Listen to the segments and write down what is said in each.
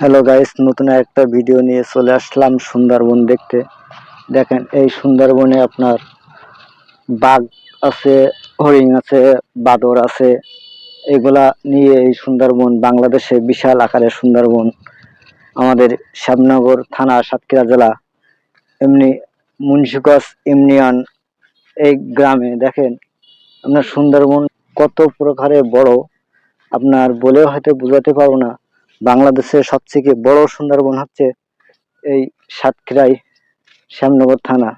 Hello guys নতুন একটা video নিয়ে চলে আসলাম সুন্দরবন দেখতে। দেখেন, এই সুন্দরবনে আপনার বাঘ আছে, হরিণ আছে, বাদর আছে। এগুলা নিয়ে এই সুন্দরবন বাংলাদেশে বিশাল আকারের সুন্দরবন। আমাদের শ্যামনগর থানা, সাতক্ষীরা জেলা, এমনি মুন্সিগঞ্জ ইউনিয়ন এই গ্রামে। দেখেন, আপনার সুন্দরবন কত প্রকারে বড়, আপনার বলেও হয়তো বোঝাতে পারব না। বাংলাদেশের সবথেকে বড় সুন্দরবন হচ্ছে এই সাতক্ষীরাই শ্যামনগর থানা।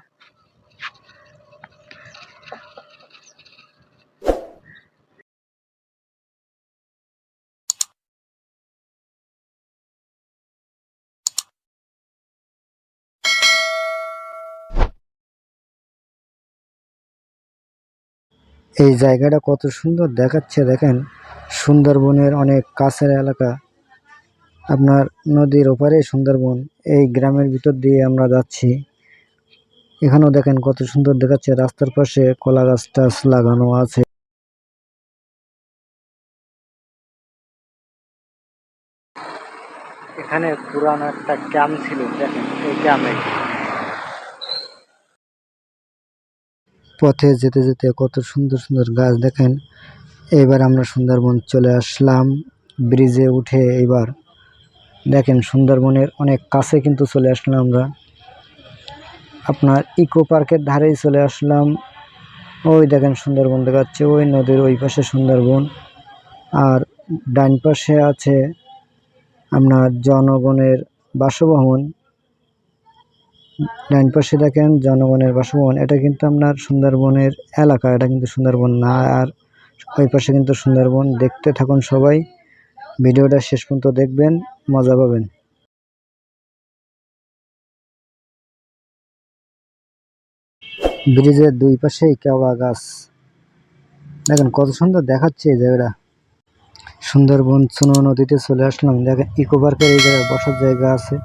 এই জায়গাটা কত সুন্দর দেখাচ্ছে, দেখেন। সুন্দরবনের অনেক কাছের এলাকা। আপনার নদীর ওপারে সুন্দরবন এই গ্রামের ভিতর দিয়ে আমরা যাচ্ছি। এখানেও দেখেন কত সুন্দর দেখাচ্ছে রাস্তার পাশে কলা গাছ টাছ লাগানো আছে। এখানে পুরানো একটা ক্যাম্প ছিল দেখেন এই ক্যাম্পে। পথে যেতে যেতে কত সুন্দর সুন্দর গাছ দেখেন। এবার আমরা সুন্দরবন চলে আসলাম ব্রিজে উঠে এবার দেখেন সুন্দরবনের অনেক কাছে কিন্তু চলে আসলাম আমরা। আপনার ইকো পার্কের ধারেই চলে আসলাম। ওই দেখেন সুন্দরবন দেখাচ্ছে, ওই নদীর ওই পাশে সুন্দরবন। আর ডান পাশে আছে আপনার জনগণের বাসভবন। ডান পাশে দেখেন জনগণের বাসভবন, এটা কিন্তু আপনার সুন্দরবনের এলাকা, এটা কিন্তু সুন্দরবন না। আর ওই পাশে কিন্তু সুন্দরবন, দেখতে থাকুন সবাই। ভিডিওটা শেষ পর্যন্ত দেখবেন, মজা পাবেন। ব্রিজের দুই পাশেই কেওড়া গাছ। দেখেন কত সুন্দর দেখাচ্ছে এই জায়গাটা। সুন্দরবন সুনো নদীতে চলে আসলাম। দেখেন ইকো পার্কের এই জায়গায় বসার জায়গা আছে।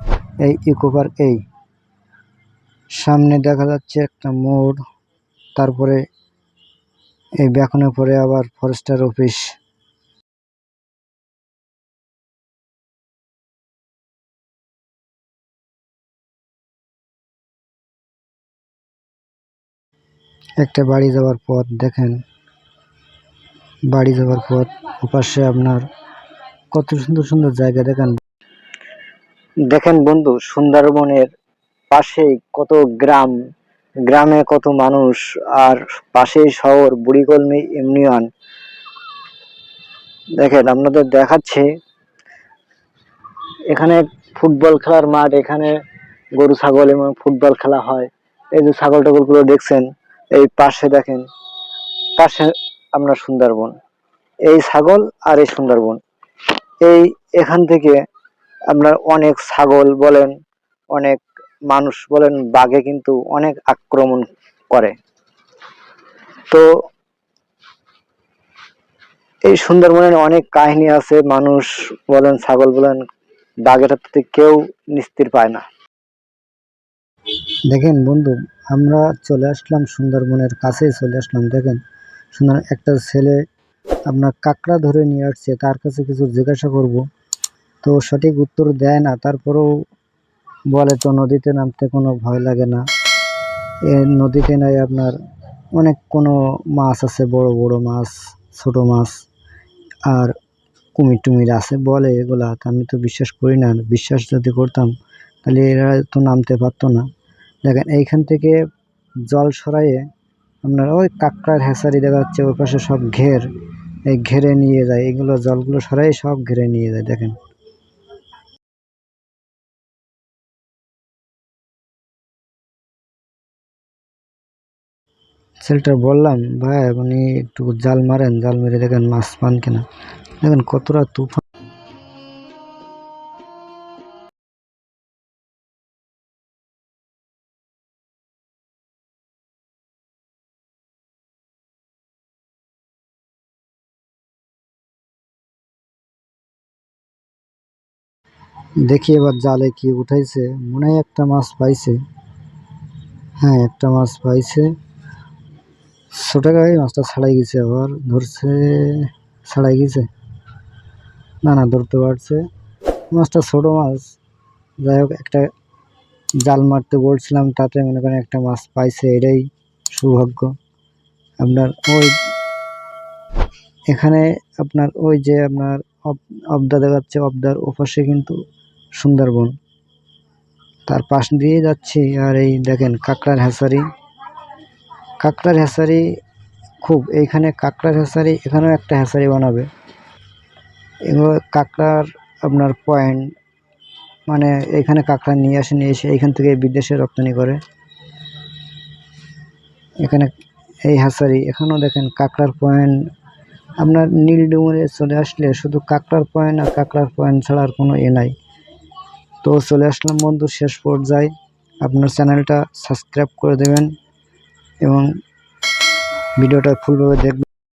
এই ইকো পার্ক এই। সামনে দেখা যাচ্ছে একটা মোড়। তারপরে এই বেকনের পরে আবার ফরেস্টার অফিস। একটা বাড়ি যাওয়ার পথ, দেখেন। বাড়ি যাওয়ার পথ, ওপাশে আপনার কত সুন্দর সুন্দর জায়গা, দেখেন। দেখেন বন্ধু, সুন্দরবনের পাশেই কত গ্রাম, গ্রামে কত মানুষ, আর পাশেই শহর বুড়িকলমি ইউনিয়ন। দেখেন, আপনাদের দেখাচ্ছে, এখানে ফুটবল খেলার মাঠ, এখানে গরু, ছাগল এবং ফুটবল খেলা হয়। এই যে ছাগল টাগলগুলো দেখছেন এই পাশে দেখেন, পাশে আপনার সুন্দরবন, এই ছাগল আর এই সুন্দরবন। এই এখান থেকে আপনার অনেক ছাগল বলেন, অনেক মানুষ বলেন, বাঘে কিন্তু অনেক আক্রমণ করে। তো এই সুন্দরবনের অনেক কাহিনী আছে, মানুষ বলেন, ছাগল বলেন, বাঘের হাত থেকে কেউ নিস্তির পায় না। দেখেন বন্ধু আমরা চলে আসলাম সুন্দরবনের কাছেই চলে আসলাম, দেখেন। সুন্দর একটা ছেলে আপনার কাঁকড়া ধরে নিয়ে আসছে, তার কাছে কিছু জিজ্ঞাসা করব। তো সঠিক উত্তর দেয় না, তারপরেও বলে, তো নদীতে নামতে কোনো ভয় লাগে না। এ নদীতে নাই আপনার অনেক কোনো মাছ আছে, বড় বড় মাছ, ছোট মাছ, আর কুমির টুমির আছে। বলে এগুলা আমি তো বিশ্বাস করি না, বিশ্বাস যদি করতাম, তাহলে এরা তো নামতে পারতো না। দেখেন, এইখান থেকে জল সরাইয়ে আপনার ওই কাঁকড়ার হ্যাঁসারি দেখা যাচ্ছে, ওই পাশে সব ঘের। এই ঘেরে নিয়ে যায়, এগুলো জলগুলো সরাই সব ঘেরে নিয়ে যায়, দেখেন। ছেলেটা বললাম, ভাই, আপনি একটু জাল মারেন, জাল মেরে দেখেন মাছ পান কিনা। দেখেন, কতটা তুফান। দেখি এবার জালে কি উঠাইছে। মনে হয় একটা মাছ পাইছে। হ্যাঁ একটা মাছ পাইছে। ছোট গায়ে মাছটা ছাড়াই গেছে আবার। ধরছে, ছাড়াই গেছে। না না, ধরতে পারছে। মাছটা ছোট মাছ। যাই হোক, একটা জাল মারতে বলছিলাম তাতে মনে করেন একটা মাছ পাইছে, এটাই সৌভাগ্য। আপনার ওই এখানে আপনার ওই যে আপনার অব- অবদা দেখাচ্ছে, অবদার ওপাশে কিন্তু সুন্দরবন। তার পাশ দিয়ে যাচ্ছি আর এই দেখেন কাঁকড়ার হ্যাচারি কাঁকড়ার হ্যাচারি খুব, এইখানে কাঁকড়ার হ্যাচারি এখানেও একটা হ্যাচারি বানাবে। এগুলো কাঁকড়ার আপনার পয়েন্ট মানে এখানে কাঁকড়া নিয়ে আসে, নিয়ে এসে এইখান থেকে বিদেশে রপ্তানি করে। এখানে এই হ্যাচারি এখানেও দেখেন কাঁকড়ার পয়েন্ট। আপনার নীল ডুমুরে চলে আসলে শুধু কাঁকড়ার পয়েন্ট আর কাঁকড়ার পয়েন্ট ছাড়া আর কোনো এ নাই। তো চলে আসলাম বন্ধু, শেষ পর্যায়ে। আপনার চ্যানেলটা সাবস্ক্রাইব করে দেবেন এবং ভিডিওটা ফুলভাবে দেখবেন।